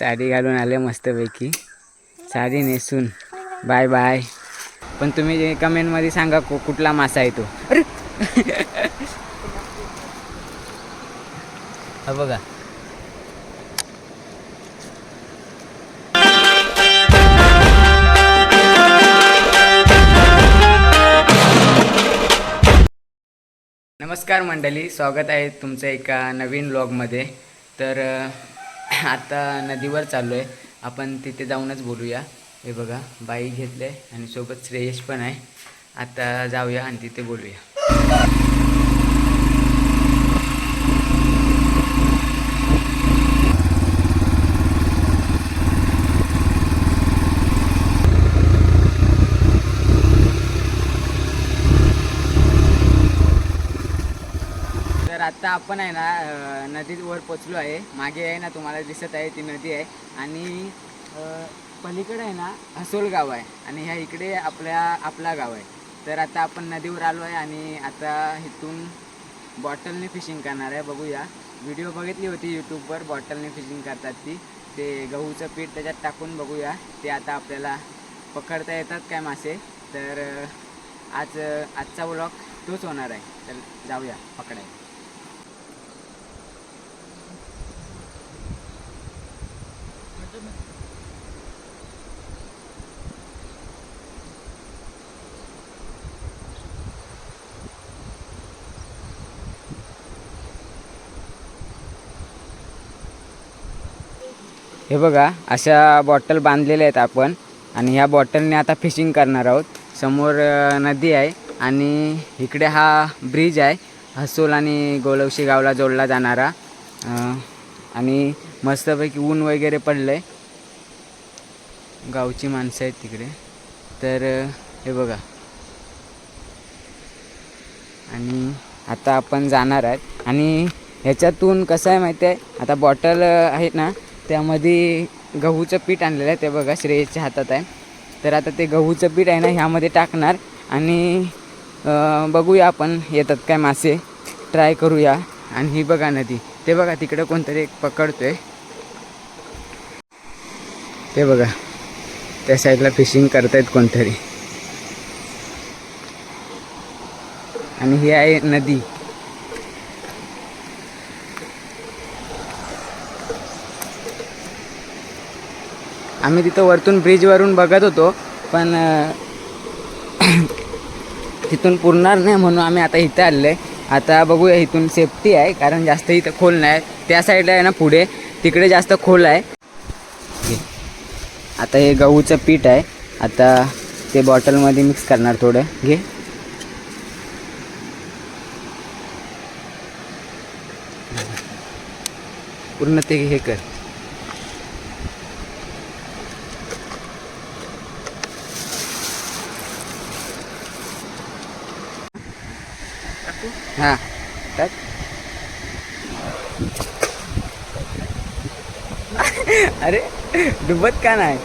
साडी घालून आले मस्तपैकी. साडी नेसून. Bye bye. पण तुम्ही कमेंटमध्ये सांगा को कुठला मासा आहे तो. अरे. हा बघा. नमस्कार मंडळी. स्वागत आहे तुमचं एका नवीन ब्लॉगमध्ये तर आता नदीवर चाललो आहे आपण तिथे जाऊनच बोलूया. हे बघा बाई घेतले आणि सोबत श्रेयश पण आहे. आता जाऊया आणि तिथे बोलूया. तर आत्ता आपण आहे ना नदीत वर पोचलो आहे. मागे आहे ना तुम्हाला दिसत आहे ती नदी आहे. आणि पलीकडे आहे ना हसोल गाव आहे. आणि ह्या इकडे आपल्या आपला गाव आहे. तर आता आपण नदीवर आलो आहे आणि आता इथून बॉटलने फिशिंग करणार आहे. बघूया. व्हिडिओ बघितली होती यूट्यूबवर बॉटलने फिशिंग करतात ती. ते गहूचं पीठ त्याच्यात टाकून बघूया. ते आता आपल्याला पकडता येतात काय मासे. तर आज आजचा ब्लॉग तोच होणार आहे. तर जाऊया पकडायला. हे बघा अशा बॉटल बांधलेल्या आहेत आपण. आणि ह्या बॉटलने आता फिशिंग करणार आहोत. समोर नदी आहे आणि इकडे हा ब्रिज आहे. हसोल आणि गोलवशी गावला जोडला जाणारा. आणि मस्तपैकी ऊन वगैरे पडलं आहे गावची माणसं आहेत तिकडे. तर हे बघा. आणि आता आपण जाणार आहेत. आणि ह्याच्यातून कसं आहे माहिती आहे? आता बॉटल आहेत ना त्यामध्ये गहूचं पीठ आणलेलं आहे. ते बघा श्रेयसच्या हातात आहे. तर आता ते गहूचं पीठ आहे ना ह्यामध्ये टाकणार. आणि बघूया आपण येतात काय मासे. ट्राय करूया. आणि ही बघा नदी. ते बघा तिकडं कोणतरी एक आहे ते बघा. त्या साईडला फिशिंग करतायत कोणतरी. आणि ही आहे नदी. आम्ही तिथं वरतून ब्रिजवरून बघत होतो पण तिथून पुरणार नाही म्हणून आम्ही आता इथं आलेलो आहे. आता बघूया इथून सेफ्टी आहे कारण जास्त इथं खोल नाही त्या साईडला आहे ना पुढे तिकडे जास्त खोल आहे. आता हे गहूचं पीठ आहे. आता ते बॉटलमध्ये मिक्स करणार थोडं. घे. पूर्ण ते हे कर. हां. टाक अरे डुबत का नाही?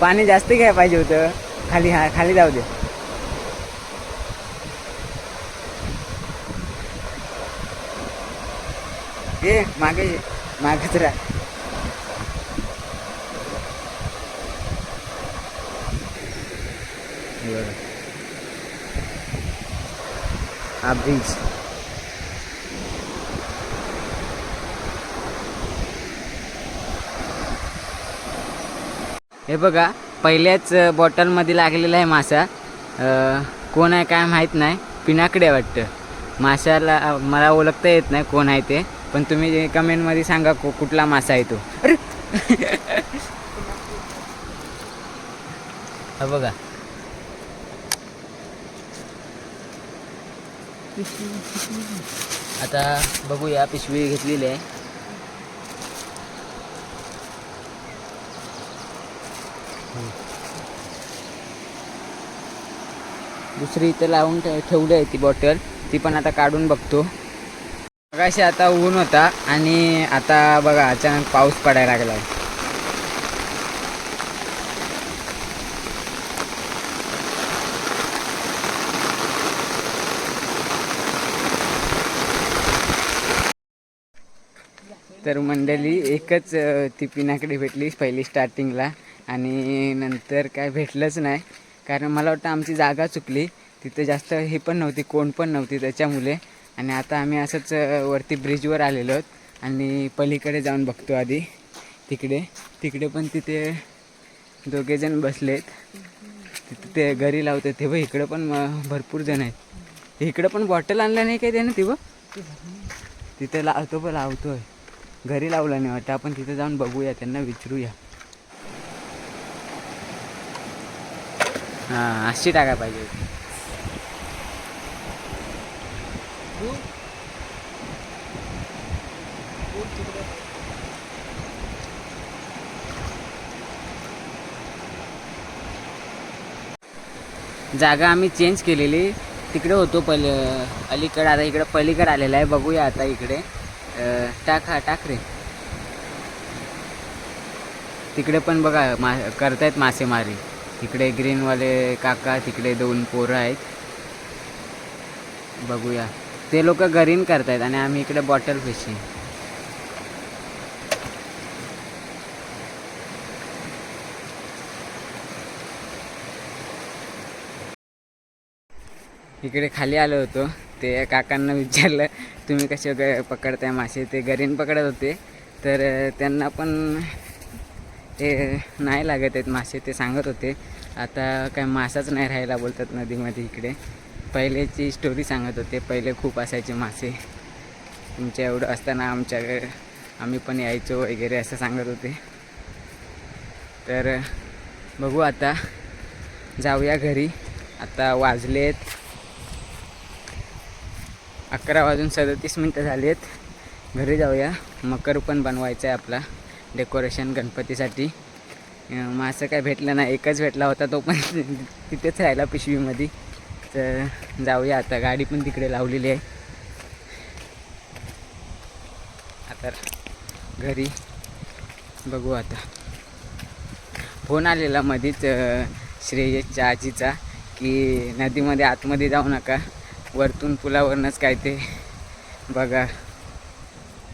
पाणी जास्त घ्यायला पाहिजे होतं. खाली हा खाली जाऊ दे. ए मागे मागच राह. बरं बघा. हा हे बघा पहिल्याच बॉटलमध्ये लागलेला आहे मासा. कोण आहे काय माहीत नाही. पिनाकडे वाटतं. माशाला मला ओळखता येत नाही कोण आहे ते. पण तुम्ही कमेंटमध्ये सांगा कु कुठला मासा आहे तो. अरे! बघा. आता बघूया पिशवी घेतलेली आहे. दुसरी इथं लावून ठेवली आहे ती बॉटल. ती पण आता काढून बघतो. मगाशी आता ऊन होता आणि आता बघा अचानक पाऊस पडायला लागला आहे तर मंडळी एकच ती पिनाकडे भेटली पहिली स्टार्टिंगला आणि नंतर काय भेटलंच नाही. कारण मला वाटतं आमची जागा चुकली. तिथे जास्त हे पण नव्हती कोण पण नव्हती त्याच्यामुळे. आणि आता आम्ही असंच वरती ब्रिजवर आलेलो आहोत. आणि पलीकडे जाऊन बघतो आधी. तिकडे तिकडे पण तिथे दोघेजण बसलेत. तिथे ते घरी लावतात. ते बघ इकडं पण भरपूर जण आहेत. इकडं पण बॉटल आणलं नाही काय त्यानं ती बघ? तिथे लावतो पण लावतोय. घरी लावला नाही वाटतं. आपण तिथे जाऊन बघूया त्यांना विचारूया. हां अशी टाका पाहिजे. जागा आम्ही चेंज केलेली. तिकडे होतो पल अलीकडे आता इकडे पलीकडे आलेला आहे. बघूया आता इकडे. टाक टाकरे. टाक रे तिकडे पण बघा मा करतायत मासेमारी. तिकडे ग्रीनवाले काका तिकडे दोन पोरं आहेत. बघूया. ते लोक घरीन करतायत आणि आम्ही इकडे बॉटल फिशिंग इकडे खाली आलो होतो. ते काकांना विचारलं तुम्ही कसे ग पकडताय मासे? ते घरीन पकडत होते. तर त्यांना पण ते नाही लागत आहेत मासे ते सांगत होते. आता काय मासाच नाही राहायला बोलतात नदीमध्ये इकडे. पहिलेची स्टोरी सांगत होते पहिले खूप असायचे मासे. तुमच्या एवढं असताना आमच्या आम्ही पण यायचो वगैरे असं सांगत होते. तर बघू आता. जाऊया घरी. आता वाजलेत अकरा वाजून सदतीस मिनटं झाली आहेत घरी जाऊया. मकर पण बनवायचं आहे आपला डेकोरेशन गणपतीसाठी. मग मासं काय भेटलं नाही. एकच भेटला होता तो पण तिथेच राहिला पिशवीमध्ये. तर जाऊया आता. गाडी पण तिकडे लावलेली आहे. आता घरी बघू आता. फोन आलेला मध्येच अं, श्रेयसच्या आजीचा की नदीमध्ये आतमध्ये जाऊ नका. वरतून पुलावरनंच काय ते बघा.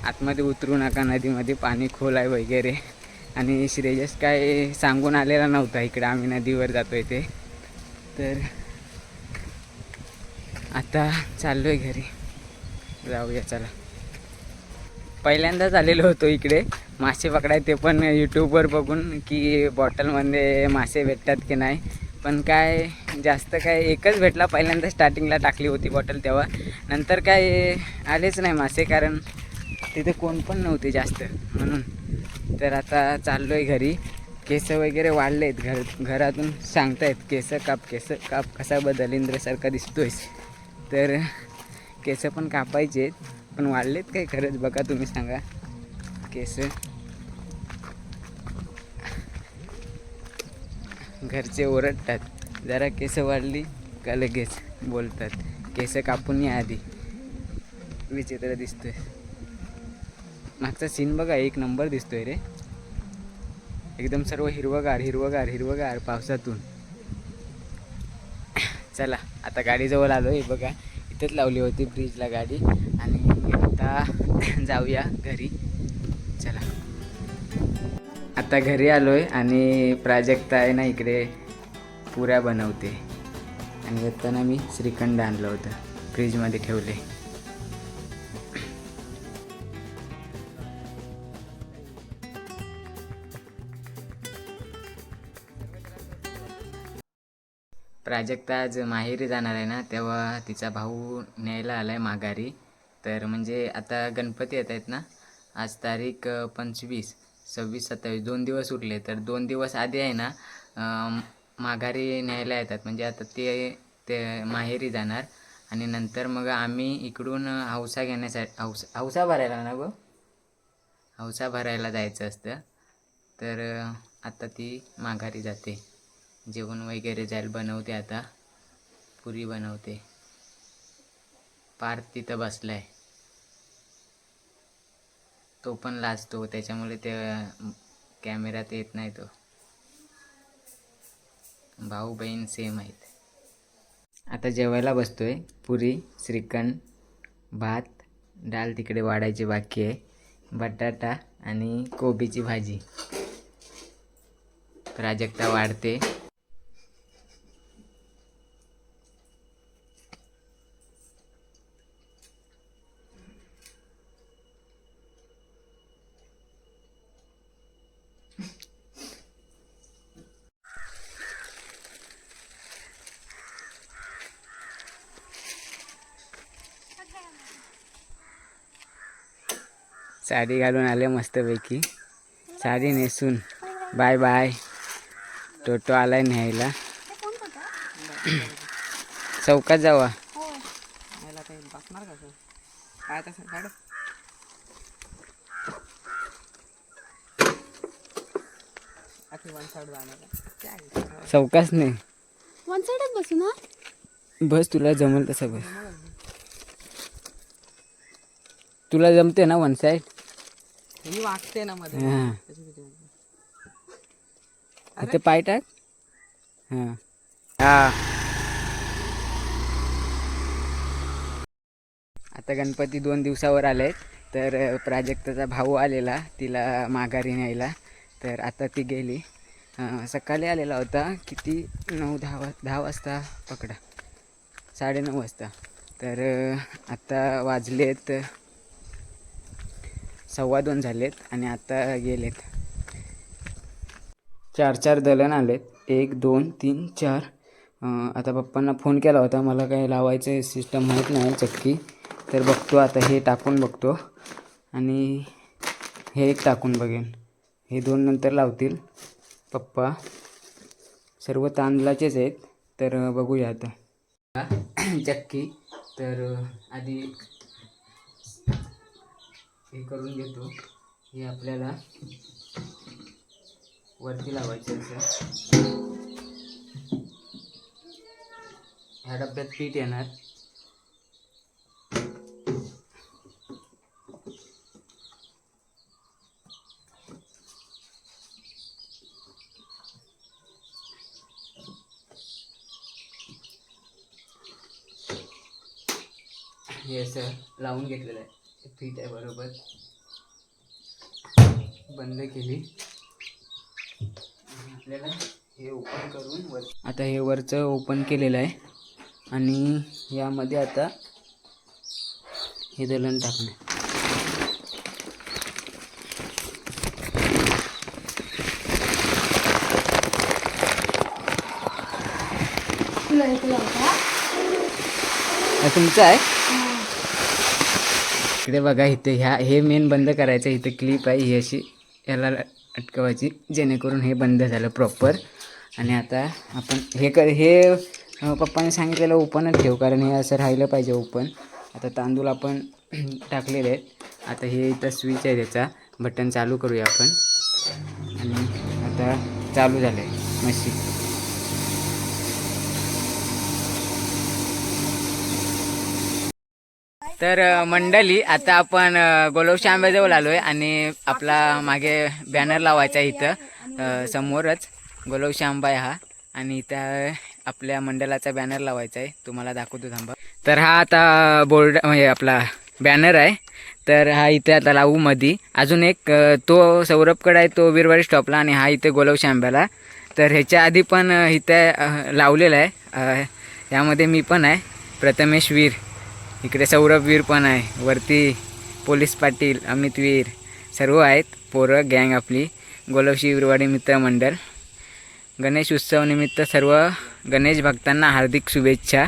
आतमध्ये उतरू नका नदीमध्ये पाणी खोल आहे वगैरे. आणि श्रेयस काय सांगून आलेला नव्हता इकडे आम्ही नदीवर जातोय ते. तर आता चाललो आहे घरी. जाऊया चला. पहिल्यांदाच आलेलो होतो इकडे. मासे पकडाय ते पण यूट्यूबवर बघून की बॉटलमध्ये मासे भेटतात की नाही. पण काय जास्त काय एकच भेटला पहिल्यांदा स्टार्टिंगला टाकली होती बॉटल तेव्हा. नंतर काय आलेच नाही मासे कारण तिथे कोण पण नव्हते जास्त. म्हणून तर आता चाललो आहे घरी. केस वगैरे वाढले आहेत घर घरातून सांगतायत केस काप केस काप कसा बदलिंद्रसारखा दिसतोयस. तर केस पण कापायचे आहेत पण वाढलेत काय खरंच? बघा तुम्ही सांगा. केस घरचे ओरडतात. जरा केस वाढली का लगेच बोलतात. केस कापून या आधी. विचित्र दिसतोय. मागचा सीन बघा एक नंबर दिसतोय रे. एकदम सर्व हिरवगार हिरवगार हिरवगार पावसातून. चला आता गाडीजवळ आलो आहे बघा. इथंच लावली होती ब्रिजला गाडी. आणि आता जाऊया घरी. चला. आता घरी आलो आहे आणि प्राजक्ता आहे ना इकडे पुऱ्या बनवते. आणि येताना मी श्रीखंड आणलं होतं फ्रीजमध्ये ठेवले. प्राजक्ता आज माहेरी जाणार आहे ना तेव्हा तिचा भाऊ न्यायला आला आहे माघारी. तर म्हणजे आता गणपती येत आहेत ना आज तारीख पंचवीस. सव्वीस सत्तावीस दोन दिवस उरले. तर दोन दिवस आधी आहे ना माघारी न्यायला येतात. म्हणजे आता ते ते माहेरी जाणार. आणि नंतर मग आम्ही इकडून हौसा घेण्यासाठी हौसा हौसा भरायला ना गो? हौसा भरायला जायचं असतं. तर आता ती माघारी जाते. जेवण वगैरे जाईल बनवते आता. पुरी बनवते. पार्थ तिथं बसलाय. तो पण लाजतो. त्याच्यामुळे ते कॅमेऱ्यात येत नाही तो. भाऊ बहीण सेम आहेत. आता जेवायला बसतोय. पुरी श्रीखंड भात डाळ तिकडे वाढायची बाकी आहे. बटाटा आणि कोबीची भाजी. प्राजक्ता वाढते. साडी घालून आले मस्तपैकी. साडी नेसून. Bye bye. टोटो आलाय न्यायला. चौकात जावा. चौकाच नाही. वन साइडच बसू ना? बस तुला जमल तसं बस. तुला जमते ना वन साईड ही वागते ना मध्ये. हां. इथे पाय टाक. हां. हा. आता गणपती दोन दिवसावर आले तर अ, प्राजक्ताचा भाऊ आलेला तिला माघारी न्यायला. तर आता ती गेली. अ, सकाळी आलेला होता. किती? नऊ दहा वा दहा वाजता. पकडा. साडेनऊ वाजता. तर अ, आता वाजलेत सव्वा दोन झालेत आणि आता गेलेत. चार चार दलन आलेत. एक दोन तीन चार. आता पप्पांना फोन केला होता. मला काही लावायचं सिस्टम माहीत नाही चक्की. तर बघतो आता हे टाकून बघतो. आणि हे एक टाकून बघेन. हे दोन नंतर लावतील पप्पा. सर्व तांदळाचेच आहेत. तर बघूया आता. चक्की. तर आधी हे करून घेतो. हे आपल्याला वरती लावायचं असं. ह्या डब्यात पीठ येणार. हे असं लावून घेतलेलं आहे. पीठ आहे बरोबर. बंद केली. आपल्याला हे ओपन करून वर आता हे वरचं ओपन केलेलं आहे. आणि यामध्ये आता हे दलन टाकणं तुमचं आहे? इकडे बघा इथे ह्या हे मेन बंद करायचं इथे क्लिप आहे ही अशी याला अटकवायची जेणेकरून हे बंद झालं प्रॉपर आणि आता आपण हे कर हे पप्पाने सांगितलेलं ओपनच ठेव कारण हे असं राहिलं पाहिजे ओपन. आता तांदूळ आपण टाकलेले आहेत. आता हे इथं स्विच आहे त्याचा. बटन चालू करूया आपण. आणि आता चालू झालं आहे मशीन. तर मंडळी आता आपण गोलवशी आंब्याजवळ आलो आहे आणि आपला मागे बॅनर लावायचा आहे इथं समोरच. गोलवशी आंबा आहे हा. आणि इथं आपल्या मंडळाचा बॅनर लावायचा आहे. तुम्हाला दाखवतो थांबा. तर हा आता बोर्ड म्हणजे आपला बॅनर आहे. तर हा इथे आता लावू मधी. अजून एक तो सौरभकडे आहे तो वीरवाडी स्टॉपला आणि हा इथे गोलवशी आंब्याला तर ह्याच्या आधी पण इथे लावलेला आहे. यामध्ये मी पण आहे. प्रथमेश वीर. इकडे सौरभ वीर पण आहे. वरती पोलीस पाटील अमित वीर सर्व आहेत. पोरं गँग आपली. गोलवशी विरवाडी मित्रमंडळ गणेश उत्सवनिमित्त सर्व गणेश भक्तांना हार्दिक शुभेच्छा.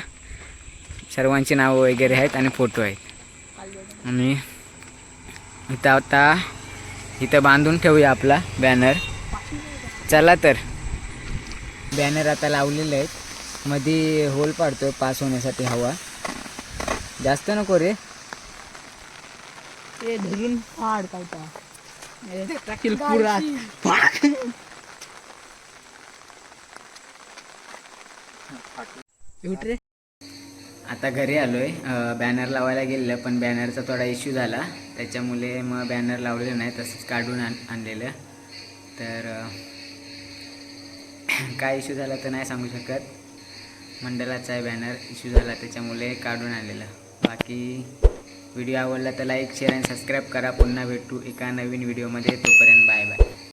सर्वांची नावं वगैरे आहेत आणि फोटो आहेत. आणि इथं आता इथं बांधून ठेवूया आपला बॅनर चला तर. बॅनर आता लावलेले आहेत. मध्ये होल पाडतो पास होण्यासाठी हवा. जास्त नको रे. ते धरून फाड काय टाकील पुरात रे. आता घरी आलो आहे बॅनर लावायला गेलेलं पण बॅनरचा थोडा इश्यू झाला. त्याच्यामुळे मग बॅनर लावलेलं नाही तसंच काढून आण आणलेलं. तर काय इश्यू झाला तर नाही सांगू शकत. मंडळाचा आहे बॅनर इश्यू झाला त्याच्यामुळे काढून आणलेलं. बाकी व्हिडिओ आवडला तर लाईक शेअर आणि सबस्क्राईब करा. पुन्हा भेटू एका नवीन व्हिडिओमध्ये तोपर्यंत बाय बाय